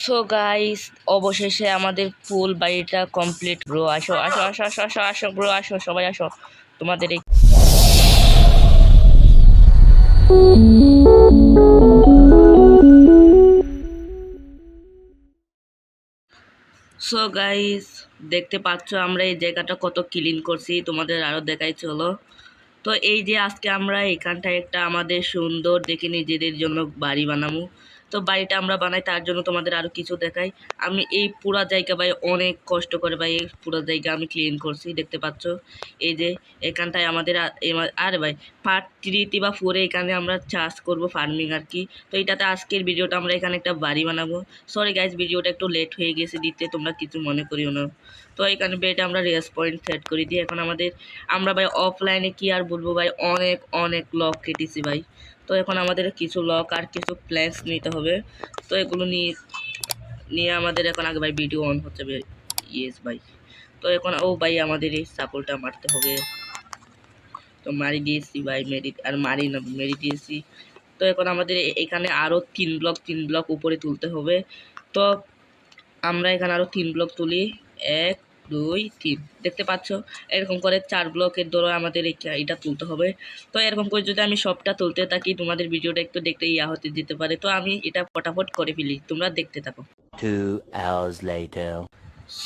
So guys অবশেষে আমাদের ফুল বাড়িটা কমপ্লিট ব্রো আসো আসো আসো আসো আসো আসো ব্রো আসো, সবাই আসো। তোমাদের এই সো গাইস দেখতে পাচ্ছ আমরা এই জায়গাটা কত ক্লিন করছি, তোমাদের আরও দেখাই, চলো। তো এই যে আজকে আমরা এখানটায় একটা আমাদের সুন্দর দেখে নিজেদের জন্য বাড়ি বানাবো। তো বাড়িটা আমরা বানাই, তার জন্য তোমাদের আরও কিছু দেখাই। আমি এই পুরা জায়গা ভাই অনেক কষ্ট করে ভাই, এই পুরো জায়গা আমি ক্লিন করছি, দেখতে পাচ্ছ? এই যে এখানটায় আমাদের আরে ভাই পার্ট থ্রিতে বা ফোরে এখানে আমরা চাষ করব ফার্মিং আর কি। তো এটাতে আজকের ভিডিওটা আমরা এখানে একটা বাড়ি বানাবো। সরি গাইজ ভিডিওটা একটু লেট হয়ে গেছে, দিতে তোমরা কিছু মনে করিও না। তো এখানে বেডে আমরা রেস পয়েন্ট সেট করে দিই। এখন আমাদের, আমরা ভাই অফলাইনে কি আর বলব ভাই, অনেক অনেক লক কেটেছি ভাই। তো এখন আমাদের কিছু লক আর কিছু প্ল্যান্স নিতে হবে। তো এগুলো নিয়ে নিয়ে আমাদের এখন আগে ভাই ভিডিও অন হচ্ছে ইয়েস ভাই। তো এখন, ও ভাই আমাদের এই সাপোলটা মারতে হবে। তো মারি দিয়েছি ভাই, মেরি আর মারি না, মেরি দিয়েছি। তো এখন আমাদের এখানে আরও তিন ব্লক তিন ব্লক উপরে তুলতে হবে। তো আমরা এখানে আরও তিন ব্লক তুলি। এক দুই তিন। দেখতে পাচ্ছ? এরকম করে চার ব্লকের ধরো আমাদের এটা তুলতে হবে। তো এরকম করে যদি আমি সবটা তুলতে থাকি তোমাদের ভিডিওটা একটু দেখতে ইয়া হতে দিতে পারে। তো আমি এটা ফটাফট করে ফেলি তোমরা দেখতে থাকো।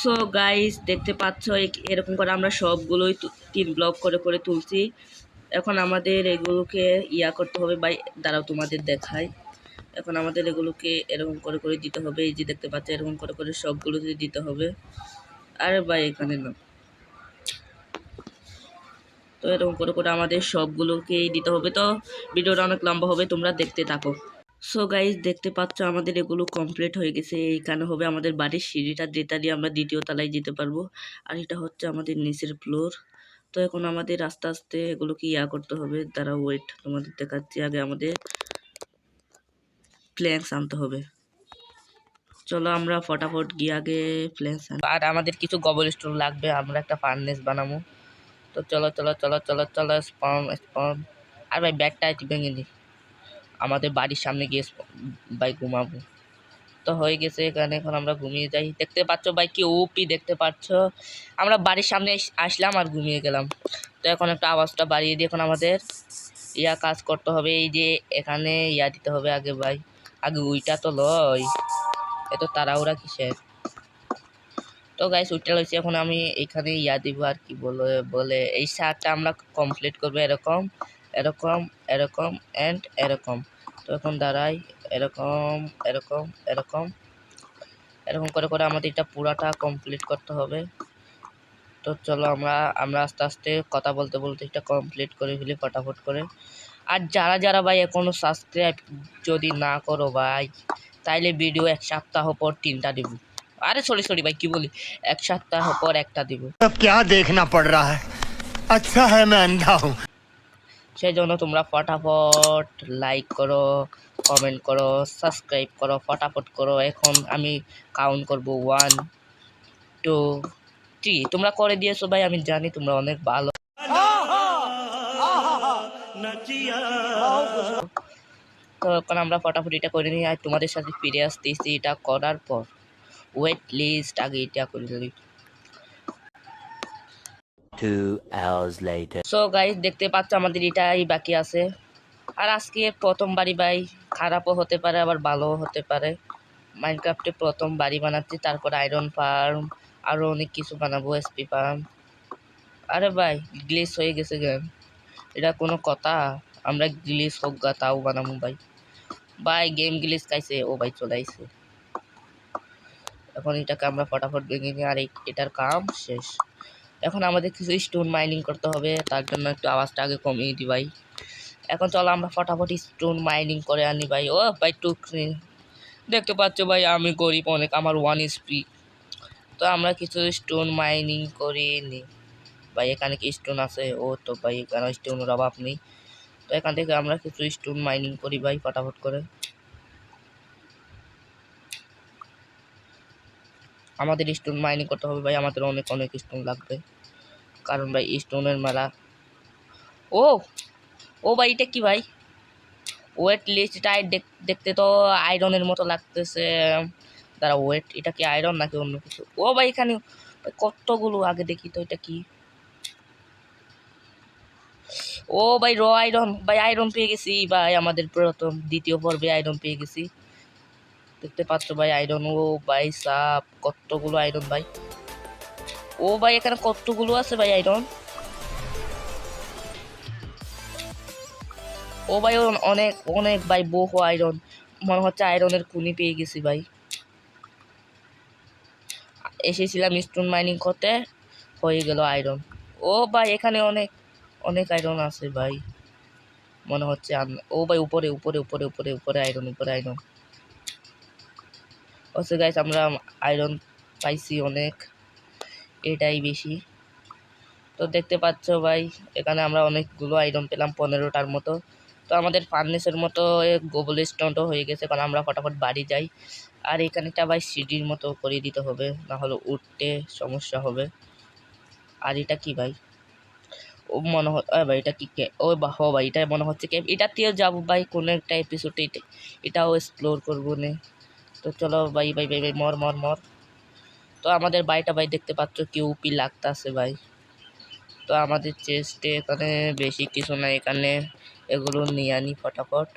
সো গাইস দেখতে পাচ্ছ এরকম করে আমরা সবগুলোই তিন ব্লক করে করে তুলছি। এখন আমাদের এগুলোকে ইয়া করতে হবে বাই দাঁড়াও তোমাদের দেখায় এখন আমাদের এগুলোকে এরকম করে করে দিতে হবে। এই যে দেখতে পাচ্ছ এরকম করে করে সবগুলোতে দিতে হবে। আরে ভাই, এখানে না। তো এরকম করে করে আমাদের সবগুলোকেই দিতে হবে। তো ভিডিওটা অনেক লম্বা হবে, তোমরা দেখতে থাকো। সো গাইজ দেখতে পাচ্ছ আমাদের এগুলো কমপ্লিট হয়ে গেছে। এইখানে হবে আমাদের বাড়ির সিঁড়িটা, যেটা দিয়ে আমরা দ্বিতীয় তলায় যেতে পারব। আর এটা হচ্ছে আমাদের নিচের ফ্লোর তো এখন আমাদের আস্তে আস্তে এগুলোকে ইয়া করতে হবে। তারা ওয়েট তোমাদের দেখাচ্ছি আগে আমাদের প্ল্যান্স আনতে হবে। চলো আমরা ফটাফট গিয়ে আগে আন। আর আমাদের কিছু গবল স্টোন লাগবে, আমরা একটা ফার্নেস বানাবো। তো চলো চলো চলো চলো চলো স্পম স্পম আর ভাই, ব্যাগটা একটু ভেঙে দিই আমাদের বাড়ির সামনে গিয়ে ভাই, ঘুমাবো। তো হয়ে গেছে এখানে, এখন আমরা ঘুমিয়ে যাই। দেখতে পাচ্ছ ভাই, কি ওপি দেখতে পাচ্ছ। আমরা বাড়ির সামনে আসলাম আর ঘুমিয়ে গেলাম। তো এখন একটা আওয়াজটা বাড়িয়ে দিয়ে এখন আমাদের ইয়া কাজ করতে হবে। এই যে এখানে ইয়া দিতে হবে আগে ভাই। আগে ওইটা তো লয়। এত তাড়াহুড়া কিসের? তো গাইস উইটা লইছি, এখন আমি এখানে ইয়া দিব, আর কি বলে বলে, এই শার্টটা আমরা কমপ্লিট করব এরকম এরকম এরকম অ্যান্ড এরকম। তো এখন দাঁড়াই, এরকম এরকম এরকম এরকম করে করে আমাদের এটা পুরাটা কমপ্লিট করতে হবে। তো চলো আমরা আমরা আস্তে আস্তে কথা বলতে বলতে এটা কমপ্লিট করে ফেলি ফটাফট করে। আর যারা যারা ভাই এখনও সাবস্ক্রাইব যদি না করো ভাই তাইলে ভিডিও এক সপ্তাহ পর তিনটা দিব আরে সরি সরি ভাই কি বলি এক সপ্তাহ পর একটা দিব अब क्या देखना पड़ रहा है अच्छा है मैं अंधा हूँ সেই জন্য তোমরা ফটাফট লাইক করো কমেন্ট করো সাবস্ক্রাইব করো ফটাফট করো এখন আমি কাউন্ট করব ওয়ান টু থ্রি তোমরা করে দিয়েছো ভাই আমি জানি তোমরা অনেক ভালো তো এখন আমরা ফটাফট এটা করে নিই। আর তোমাদের সাথে ফিরে আসতেছি এটা করার পর। ওয়েট লিস্ট আগে এটা করে দিই সো গাইস দেখতে পাচ্ছ আমাদের এটাই বাকি আছে। আর আজকে প্রথম বাড়ি ভাই খারাপও হতে পারে আবার ভালোও হতে পারে। মাইনক্রাফটে প্রথম বাড়ি বানাচ্ছি তারপর আয়রন ফার্ম আরও অনেক কিছু বানাবো এসপি ফার্ম আরে ভাই গ্লিস হয়ে গেছে গেম এটা কোনো কথা? আমরা গ্লিস হোক গা তাও বানাবো ভাই। ভাই গেম গ্লিস খাইছে। ও ভাই চলে আইছে। এখন এটাকে আমরা ফটাফট ভেঙে নিই আর এটার কাম শেষ। এখন আমাদের কিছু স্টোন মাইনিং করতে হবে। তার জন্য একটু আওয়াজটা আগে কমিয়ে দিই ভাই। এখন চলো আমরা ফটাফট স্টোন মাইনিং করে আনি ভাই। ও ভাই টুক দেখতে পাচ্ছ ভাই, আমি গরিব অনেক, আমার ওয়ান স্পি তো আমরা কিছু স্টোন মাইনিং করে নিই ভাই, এখানে কি স্টোন আছে? ও তো ভাই, এখানে স্টোনের অভাব নেই। তো এখান থেকে আমরা কিছু স্টোন মাইনিং করি ভাই, ফটাফট করে। আমাদের স্টোন মাইনিং করতে হবে ভাই, আমাদের অনেক অনেক স্টোন লাগবে। কারণ ভাই স্টোনের মেলা। ও! ও ভাই, এটা কি ভাই? ওয়েট লিস্টটাই দেখতে তো আয়রনের মতো লাগতেছে। দাঁড়া ওয়েট এটা কি আয়রন নাকি অন্য কিছু? ও ভাই, এখানে কতগুলো? আগে দেখি তো, এটা কি? ও ভাই র আয়রন ভাই আয়রন পেয়ে গেছি, ভাই আমাদের প্রথম, দ্বিতীয় পর্বে আয়রন পেয়ে গেছি। দেখতে পাচ্ছ ভাই আয়রন ও ভাই সাপ, কতগুলো আয়রন ভাই। ও ভাই এখানে কতগুলো আছে ভাই আয়রন ও ভাই অনেক অনেক ভাই বহু আয়রন মনে হচ্ছে আয়রনের কুনি পেয়ে গেছি ভাই। এসেছিলাম স্টোন মাইনিং করতে, হয়ে গেল আয়রন ও ভাই এখানে অনেক অনেক আয়রন আছে ভাই। মনে হচ্ছে ও ভাই উপরে উপরে উপরে উপরে উপরে আয়রন উপরে আয়রন হচ্ছে গাইস আমরা আয়রন পাইছি অনেক। এটাই বেশি। তো দেখতে পাচ্ছ ভাই, এখানে আমরা অনেকগুলো আয়রন পেলাম পনেরোটার মতো। তো আমাদের ফার্নেসের মতো গোবল স্টোনটাও হয়ে গেছে, কারণ আমরা ফটাফট বাড়ি যাই। আর এখানেটা ভাই সিডির মতো করে দিতে হবে না হলে উঠতে সমস্যা হবে। আর এটা কি ভাই? মনে হয় ভাই এটা কি ও বা হো ভাই এটা মনে হচ্ছে কে এটাতেও যাব ভাই, কোনো একটা এপিসোডে এটা, এটাও এক্সপ্লোর করব নে। তো চলো ভাই ভাই ভাই ভাই মর মর মর। তো আমাদের বাড়িটা ভাই দেখতে পাচ্ছ কিউপি লাগতাছে ভাই। তো আমাদের চেস্টে এখানে বেশি কিছু না এখানে এগুলো নিয়ে আনি ফটাফট।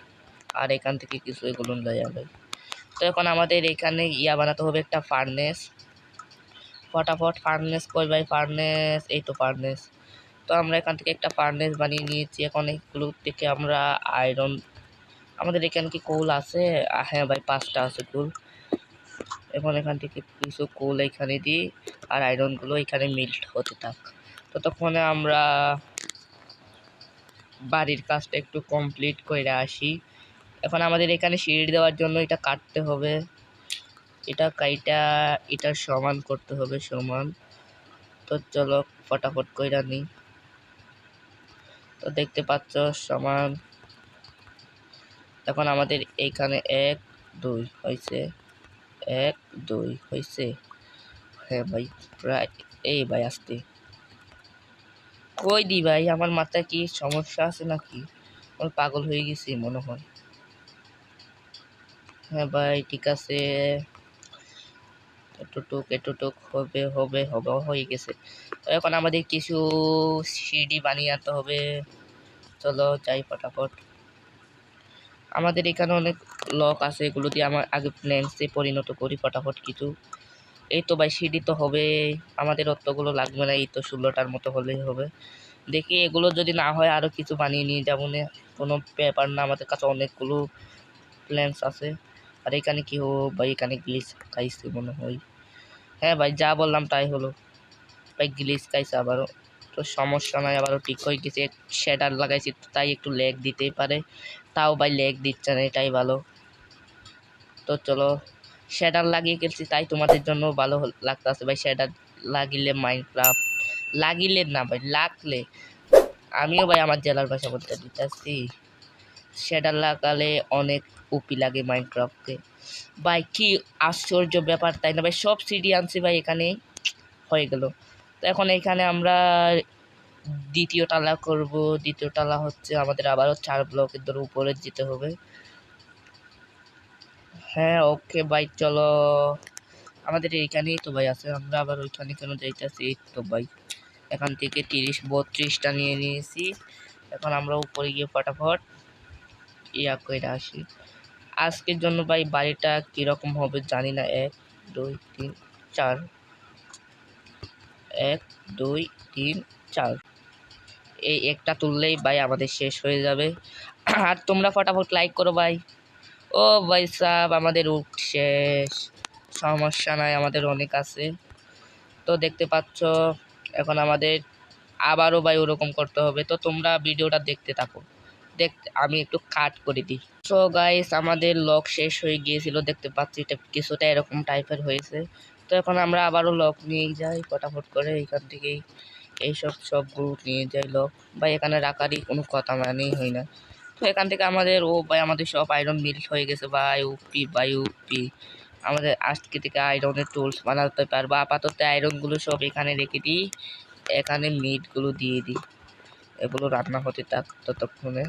আর এখান থেকে কিছু এগুলো লয়া ভাই তো এখন আমাদের এখানে ইয়া বানাতে হবে একটা ফার্নেস ফটাফট ফার্নেস কই ভাই? ফার্নেস এই তো ফার্নেস তো আমরা এখান থেকে একটা ফার্নেস বানিয়ে নিয়েছি। এখন এগুলো থেকে আমরা আয়রন আমাদের এখানে কি কোল আছে? হ্যাঁ ভাই, পাঁচটা আছে কোল এখন এখান থেকে কিছু কোল এখানে দিই আর আয়রনগুলো এখানে মিল্ট হতে থাক। ততক্ষণে আমরা বাড়ির কাজটা একটু কমপ্লিট করে আসি। এখন আমাদের এখানে সিঁড়ি দেওয়ার জন্য এটা কাটতে হবে। এটা কাইটা, এটা সমান করতে হবে সমান। তো চলো, ফটাফট কইরা নিই। তো দেখতে পাচ্ছ সমান। এখন আমাদের এইখানে এক, দুই হয়েছে এক, দুই হয়েছে হ্যাঁ ভাই, প্রায় এই ভাই আসতে কই দি ভাই, আমার মাথায় কি সমস্যা আছে নাকি? আমার পাগল হয়ে গেছি মনে হয়। হ্যাঁ ভাই, ঠিক আছে। এতটুক এতটুক হবে হবে হবে, হয়ে গেছে। তো এখন আমাদের কিছু সিডি বানিয়ে আনতে হবে। চলো যাই ফটাফট। আমাদের এখানে অনেক লক আছে, এগুলো দিয়ে আমার আগে প্ল্যান্সে পরিণত করি ফটাফট কিছু। এই তো ভাই, সিডি তো হবে। আমাদের অতগুলো লাগবে না, এই তো ষোলোটার মতো হলেই হবে। দেখি এগুলো যদি না হয় আরও কিছু বানিয়ে নিয়ে যাব না। কোনো ব্যাপার না, আমাদের কাছে অনেকগুলো প্ল্যান্স আছে। আর এখানে কি হো ভাই, এখানে গ্লিচ খাইছে মনে হয়। হ্যাঁ ভাই, যা বললাম তাই হলো। ভাই গ্লিচ খাইছে আবারও। তো সমস্যা নয় আবারও ঠিক হয়ে গেছে। শেডার লাগাইছি তাই একটু লেগ দিতেই পারে। তাও ভাই লেগ দিচ্ছে না, এটাই ভালো। তো চলো শেডার লাগিয়ে গেছি তাই তোমাদের জন্য ভালো হল- লাগতেছে। ভাই শেডার লাগিলে মাইনক্রাফট লাগিলে না ভাই, লাগলে। আমিও ভাই আমার জেলার ভাষা বলতে দিতেছি। শেডার লাগালে অনেক উপি লাগে মাইনক্রাফটে। ভাই, কি আশ্চর্য ব্যাপার, তাই না? ভাই, সব সিডি আনছি ভাই এখানেই হয়ে গেল। তো এখন এখানে আমরা দ্বিতীয় টালা করব। দ্বিতীয় টালা হচ্ছে আমাদের আবারও চার ব্লকের ধরে উপরে যেতে হবে। হ্যাঁ ওকে ভাই, চলো। আমাদের এইখানেই তো ভাই আছে, আমরা আবার ওইখানে কেন যাইতেছি? এই তো ভাই, এখান থেকে তিরিশ, বত্রিশটা নিয়ে নিয়েছি। এখন আমরা উপরে গিয়ে ফটাফট ইয়া করে আসি। আজকের জন্য ভাই বাড়িটা কীরকম হবে জানি না। এক, দুই, তিন, চার। এক, দুই, তিন, চার। এই একটা তুললেই ভাই আমাদের শেষ হয়ে যাবে। আর তোমরা ফটাফট লাইক করো ভাই। ও ভাই সাহ আমাদের উঠ শেষ। সমস্যা নাই, আমাদের অনেক আছে। তো দেখতে পাচ্ছ, এখন আমাদের আবারও ভাই ওরকম করতে হবে। তো তোমরা ভিডিওটা দেখতে থাকো। দেখ আমি একটু কাট করে দিই। সো গাইস আমাদের লক শেষ হয়ে গিয়েছিল, দেখতে পাচ্ছি এটা কিছুটা এরকম টাইপের হয়েছে। তো এখন আমরা আবারও লক নিয়ে যাই ফটাফট করে এখান থেকেই এইসব সবগুলো নিয়ে যাই লক বা এখানে রাখারই কোনো কথা মানেই হয় না। তো এখান থেকে আমাদের, ও ভাই, আমাদের সব আয়রন মিল্ট হয়ে গেছে, ভাই উপি ভাই উপি আমাদের আজকে থেকে আয়রনের টুলস বানাতে পারব। আপাতত আয়রনগুলো সব এখানে রেখে দিই। এখানে মিটগুলো দিয়ে দিই। এগুলো রান্না হতে থাক ততক্ষণে।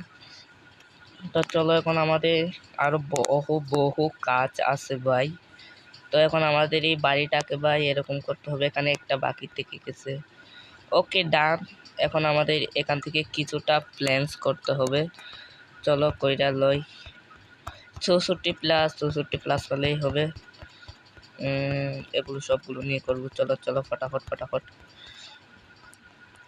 তো চলো এখন আমাদের আরও বহু বহু কাজ আছে ভাই। তো এখন আমাদের এই বাড়িটাকে ভাই এরকম করতে হবে, এখানে একটা বাকি থেকে গেছে। ওকে ডান এখন আমাদের এখান থেকে কিছুটা প্ল্যান্স করতে হবে। চলো কইরা লই। চৌষট্টি প্লাস চৌষট্টি প্লাস হলেই হবে। এগুলো সবগুলো নিয়ে করব। চলো চলো, ফটাফট ফটাফট।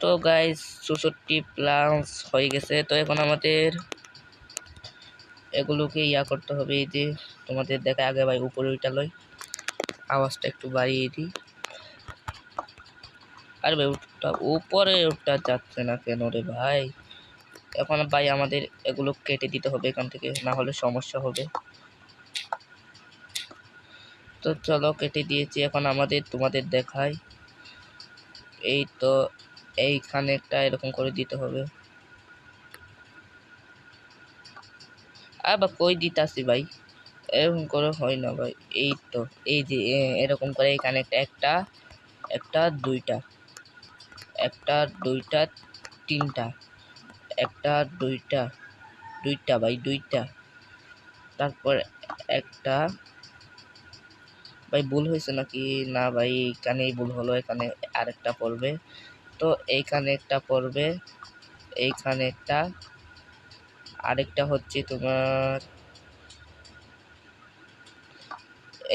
তো গাইস চৌষট্টি প্লাস হয়ে গেছে। তো এখন আমাদের এগুলোকে ইয়া করতে হবে, এই যে তোমাদের দেখা আগে ভাই উপরে ওইটা লই। আওয়াজটা একটু বাড়িয়ে দিই। আর ভাই, ওটা উপরে ওটা যাচ্ছে না কেন রে ভাই? এখন ভাই আমাদের এগুলো কেটে দিতে হবে এখান থেকে, না হলে সমস্যা হবে। তো চলো, কেটে দিয়েছি। এখন আমাদের, তোমাদের দেখাই। এই তো, এইখানে একটা এরকম করে দিতে হবে। বা কই দিতাছি ভাই। এরকম করে হয় না ভাই, এই তো, এই যে এরকম করে এখানে একটা একটা একটা, দুইটা একটা, দুইটা, তিনটা, একটা, দুইটা দুইটা ভাই, দুইটা, তারপর একটা, ভাই, ভুল হয়েছে নাকি? না ভাই, এইখানেই ভুল হলো, এখানে আরেকটা পড়বে। তো এইখানে একটা পড়বে, এইখানে একটা আরেকটা হচ্ছে তোমার,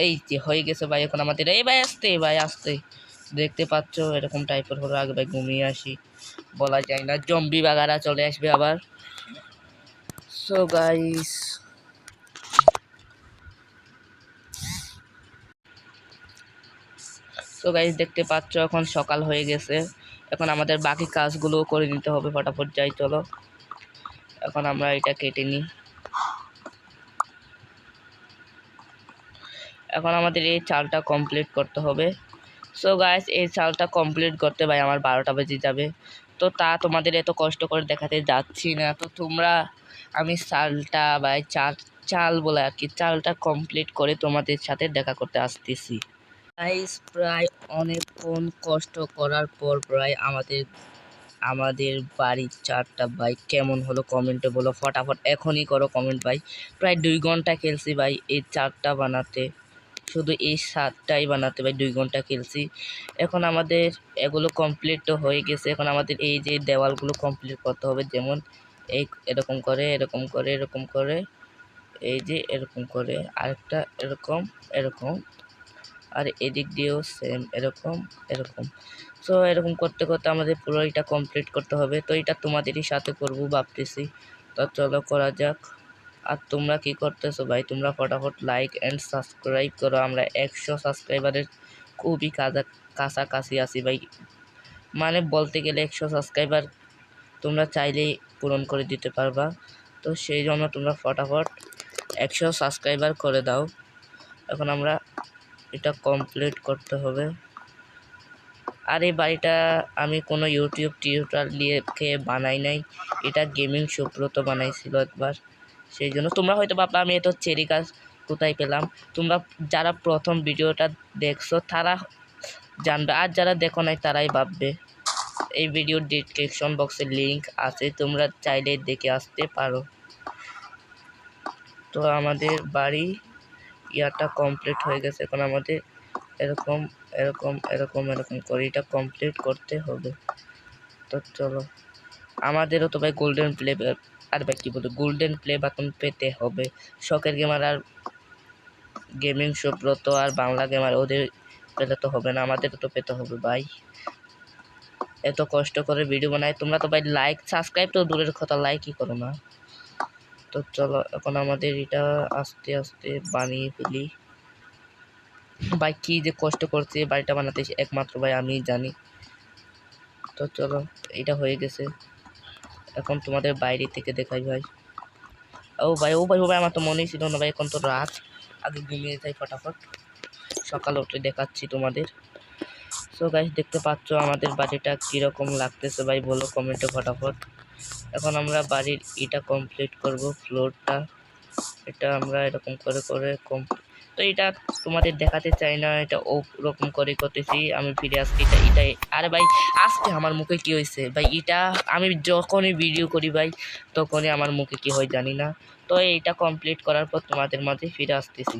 এই যে হয়ে গেছে ভাই এখন আমাদের। এই ভাই আসতে ভাই আসতে। দেখতে পাচ্ছ, এরকম টাইপের হলো আগে ভাই, ঘুমিয়ে আসি। বলা যায় না জম্বি বাগারা চলে আসবে আবার। সো গাইস তো গাইস দেখতে পাচ্ছ, এখন সকাল হয়ে গেছে। এখন আমাদের বাকি কাজগুলো করে নিতে হবে, ফটাফট যাই, চলো। এখন আমরা এটা কেটে নিই। এখন আমাদের এই চালটা কমপ্লিট করতে হবে। সো গাইস এই চালটা কমপ্লিট করতে ভাই আমার বারোটা বেজে যাবে। তো তা তোমাদের এত কষ্ট করে দেখাতে যাচ্ছি না। তো তোমরা আমি চালটা বা চাল চাল বলে আর কি, চালটা কমপ্লিট করে তোমাদের সাথে দেখা করতে আসতেছি। গাইস প্রায় অনেকক্ষণ কষ্ট করার পর প্রায় আমাদের আমাদের বাড়ির চারটা বাইক কেমন হলো কমেন্টে বলো, ফটাফট এখনই করো কমেন্ট ভাই। প্রায় দুই ঘণ্টা খেলছি ভাই এই চারটা বানাতে, শুধু এই সাতটাই বানাতে ভাই দুই ঘণ্টা খেলছি। এখন আমাদের এগুলো কমপ্লিট তো হয়ে গেছে, এখন আমাদের এই যে দেওয়ালগুলো কমপ্লিট করতে হবে, যেমন এই এরকম করে এরকম করে এরকম করে, এই যে এরকম করে, আরেকটা এরকম এরকম। আর এদিক দিয়েও সেম এরকম এরকম। সো এরকম করতে করতে আমাদের পুরো এটা কমপ্লিট করতে হবে। তো এটা তোমাদেরই সাথে করব, ভাবতেছি। তো চলো করা যাক। আর তোমরা কি করতেছো ভাই? তোমরা ফটাফট লাইক অ্যান্ড সাবস্ক্রাইব করো। আমরা একশো সাবস্ক্রাইবারের খুবই কাছা কাছাকাছি আছি ভাই। মানে বলতে গেলে একশো সাবস্ক্রাইবার তোমরা চাইলেই পূরণ করে দিতে পারবা। তো সেই জন্য তোমরা ফটাফট একশো সাবস্ক্রাইবার করে দাও। এখন আমরা এটা কমপ্লিট করতে হবে। আর এই বাড়িটা আমি কোনো ইউটিউব টিউটার লিখে বানাই নাই। এটা গেমিং সুব্রত বানাইছিল একবার। সেই জন্য তোমরা হয়তো ভাববা আমি এত চেরি গাছ কোথায় পেলাম? তোমরা যারা প্রথম ভিডিওটা দেখছ, তারা জানবে। আর যারা দেখো নাই, তারাই ভাববে। এই ভিডিওর ডিসক্রিপশন বক্সে লিংক আছে, তোমরা চাইলে দেখে আসতে পারো। তো আমাদের বাড়ি ইয়াটা কমপ্লিট হয়ে গেছে এখন আমাদের। এরকম এরকম এরকম এরকম করে এটা কমপ্লিট করতে হবে। তো চলো, আমাদেরও তো ভাই গোল্ডেন প্লে আর ভাই কী বলতো গোল্ডেন প্লে বাটন পেতে হবে। শখের গেমার আর গেমিং সুব্রত আর বাংলা গেমার ওদের পেলে তো হবে না, আমাদেরও তো পেতে হবে ভাই। এত কষ্ট করে ভিডিও বানায়, তোমরা তো ভাই লাইক সাবস্ক্রাইব তো দূরের কথা লাইকই করো না। তো চলো, এখন আমাদের এটা আস্তে আস্তে বানিয়ে ফেলি। ভাই, কী যে কষ্ট করছে বাড়িটা বানাতে একমাত্র ভাই, আমি জানি। তো চলো, এটা হয়ে গেছে। এখন তোমাদের বাইরে থেকে দেখাই ভাই। ও ভাই ও ভাই ও ভাই, আমার তো মনেই ছিল না ভাই, এখন তো রাত। আগে ঘুমিয়ে যাই ফটাফট। সকাল উঠে দেখাচ্ছি তোমাদের। সো গাইস দেখতে পাচ্ছ আমাদের বাড়িটা কীরকম লাগতেছে ভাই, বলো কমেন্টে ফটাফট। এখন আমরা বাড়ির এটা কমপ্লিট করব ফ্লোরটা এটা আমরা এরকম করে করে কম তো এটা তোমাদের দেখাতে চাই না, এটা ওরকম করে করতেছি। আমি ফিরে আসছি, এটা এটাই আরে ভাই, আজকে আমার মুখে কি হয়েছে ভাই, এটা আমি যখনই ভিডিও করি ভাই, তখনই আমার মুখে কি হয় জানি না। তো এইটা কমপ্লিট করার পর তোমাদের মাঝে ফিরে আসতেছি।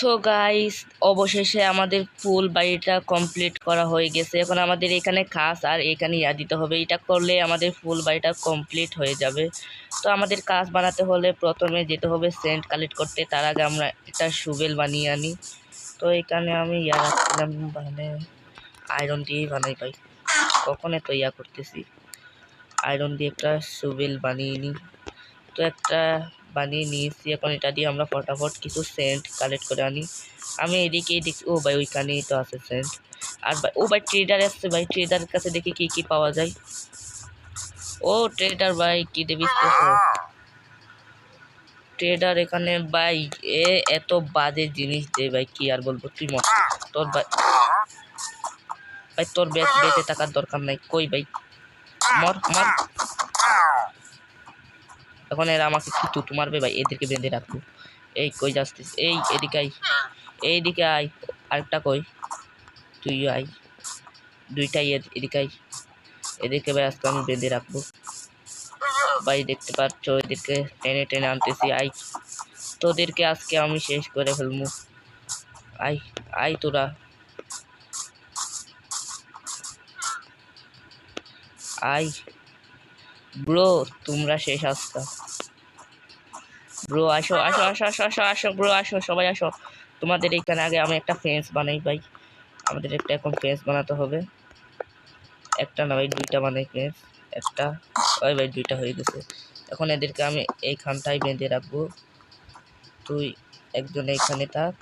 সো গাইস অবশেষে আমাদের ফুল বাড়িটা কমপ্লিট করা হয়ে গেছে। এখন আমাদের এখানে খাস আর এখানে ইয়া দিতে হবে। এটা করলে আমাদের ফুল বাড়িটা কমপ্লিট হয়ে যাবে। তো আমাদের কাজ বানাতে হলে প্রথমে যেতে হবে সেন্ট কালেক্ট করতে। তার আগে আমরা একটা সুবেল বানিয়ে আনি। তো এখানে আমি ইয়া রাখছিলাম মানে আয়রন দিয়েই বানাই ভাই। কখন এত ইয়া করতেছি? আয়রন দিয়ে একটা সুবেল বানিয়ে নিই তো একটা বানিয়ে নিয়েছি। এখন এটা দিয়ে আমরা ফটাফট কিছু সেন্ট কালেক্ট করে আনি। আমি এদিকেই দেখছি ও ভাই ওইখানেই তো আছে সেন্ট আর ভাই, ও ভাই ট্রেডার আসছে ভাই ট্রেডারের কাছে দেখি কি কি পাওয়া যায়। ও ট্রেডার ভাই, কি দেবি ট্রেডার এখানে ভাই, এ এত বাজে জিনিস দে ভাই, কি আর বলব তুই মত? তোর ভাই ভাই তোর বেঁচে থাকার দরকার নাই। কই ভাই? মর মর। এখন এরা আমাকে কি তুতু মারবে ভাই, এদেরকে বেঁধে রাখব। এই কই যাচ্ছিস? এই এদিকে আই এইদিকে আয়। আরেকটা কই? তুই আয়। দুইটাই এদ- এদিকে আই এদেরকে ভাই আজকে আমি বেঁধে রাখব। ভাই, দেখতে পাচ্ছ, এদেরকে টেনে টেনে আনতেছি। আই তোদেরকে আজকে আমি শেষ করে ফেলব। আই আই তোরা। আই ব্রো, তোমরা শেষ আজকা ব্রো, আসো আসো আসো আসো আসো আসো, ব্রো, আসো, সবাই আসো। তোমাদের এখানে আগে আমি একটা ফেন্স বানাই ভাই। আমাদের একটা এখন ফেন্স বানাতে হবে। একটা না ভাই, দুইটা বানাই ফেন্স একটা, ওই ভাই, দুইটা হয়ে গেছে। এখন এদেরকে আমি এইখানটায় বেঁধে রাখব। তুই একজন এইখানে থাক।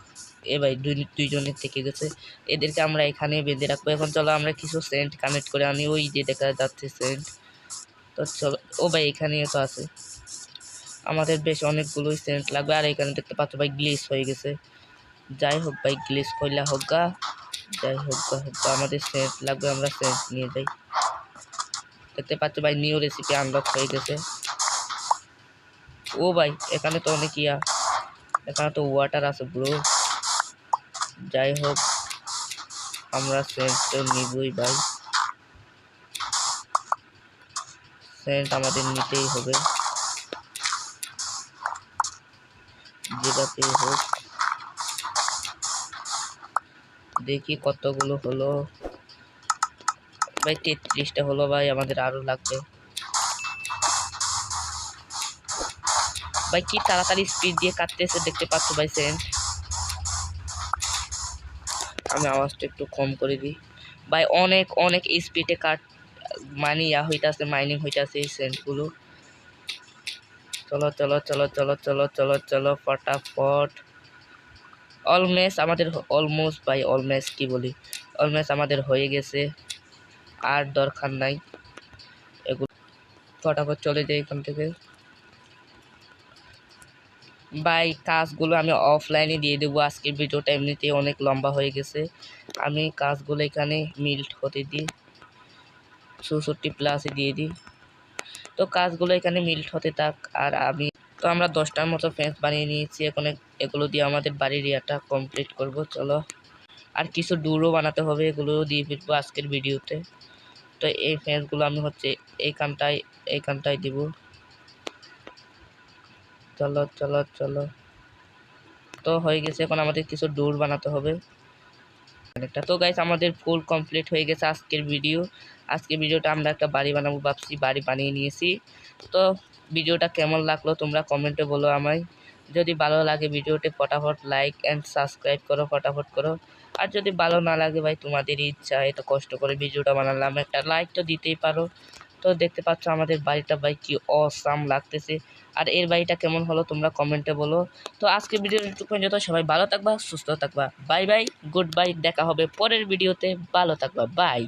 এ ভাই, দুই, দুইজনের থেকে গেছে। এদেরকে আমরা এখানে বেঁধে রাখব। এখন চলো আমরা কিছু সেন্ট কানেক্ট করে আনি। ওই যে দেখা যাচ্ছে সেন্ট তো ও ভাই এখানেও তো আছে। আমাদের বেশ অনেকগুলোই সেন্ট লাগবে, আর এখানে দেখতে পাচ্ছ ভাই গ্লিস হয়ে গেছে। যাই হোক ভাই গ্লিস কইলা হোক গা, যাই হোক গা হোক গা, আমাদের সেন্ট লাগবে, আমরা সেন্ট নিয়ে যাই। দেখতে পাচ্ছ ভাই নিউ রেসিপি আনলক হয়ে গেছে। ও ভাই, এখানে তো অনেক ইয়া, এখানে তো ওয়াটার আছে ব্রো যাই হোক, আমরা সেন্ট তো নিবই ভাই। সেন্ট আমাদের নিতেই হবে। যেটাতেই হোক। দেখি কতগুলো হলো। ভাই, তেত্রিশটা হলো ভাই, আমাদের আরও লাগবে। ভাই, কি তাড়াতাড়ি স্পিড দিয়ে কাটতেছে দেখতে পাচ্ছ ভাই সেন্ট আমি আওয়াজটা একটু কম করে দিই। ভাই, অনেক অনেক স্পিডে কাট মানে ইয়া হইতাছে মাইনিং হইতাছে এই সেন্টগুলো চলো চলো চলো চলো চলো চলো চলো, ফটাফট। অলমেস আমাদের অলমোস্ট ভাই অলমেস কি বলি? অলমেস আমাদের হয়ে গেছে। আর দরকার নাই। এগুলো ফটাফট চলে যাই এখান থেকে। ভাই, কাজগুলো আমি অফলাইনে দিয়ে দেবো। আজকের ভিডিওটা এমনিতেই অনেক লম্বা হয়ে গেছে। আমি কাজগুলো এখানে মিল্ট হতে দিই। চৌষট্টি প্লাসে দিয়ে দিই। তো কাজগুলো এখানে মিল্ট হতে থাক, আর আমি তো আমরা দশটার মতো ফেন্স বানিয়ে নিয়েছি, এখন এগুলো দিয়ে আমাদের বাড়ির ইয়াটা কমপ্লিট করব, চলো। আর কিছু ডুরও বানাতে হবে এগুলোও দিয়ে ফিরবো আজকের ভিডিওতে। তো এই ফেন্সগুলো আমি হচ্ছে এইখানটায় এইখানটায় দিব। চলো চলো চলো। তো হয়ে গেছে, এখন আমাদের কিছু ডোর বানাতে হবে। একটা তো গাইস আমাদের ফুল কমপ্লিট হয়ে গেছে আজকের ভিডিও আজকের ভিডিওটা আমরা একটা বাড়ি বানাবো, ভাবছি বাড়ি বানিয়ে নিয়েছি। তো ভিডিওটা কেমন লাগল তোমরা কমেন্টে বলো আমায়। যদি ভালো লাগে ভিডিওটি ফটাফট লাইক অ্যান্ড সাবস্ক্রাইব করো, ফটাফট করো। আর যদি ভালো না লাগে ভাই, তোমাদের ইচ্ছা, এত কষ্ট করে ভিডিওটা বানালাম, একটা লাইক তো দিতেই পারো। তো দেখতে পাচ্ছ আমাদের বাড়িটা ভাই কি অসাম লাগতেছে। আর এর বাড়িটা কেমন হলো তোমরা কমেন্টে বলো। তো আজকে ভিডিও ভিডিওটুকু যত সবাই ভালো থাকবা, সুস্থ থাকবা। বাই বাই গুড বাই দেখা হবে পরের ভিডিওতে ভালো থাকবা বাই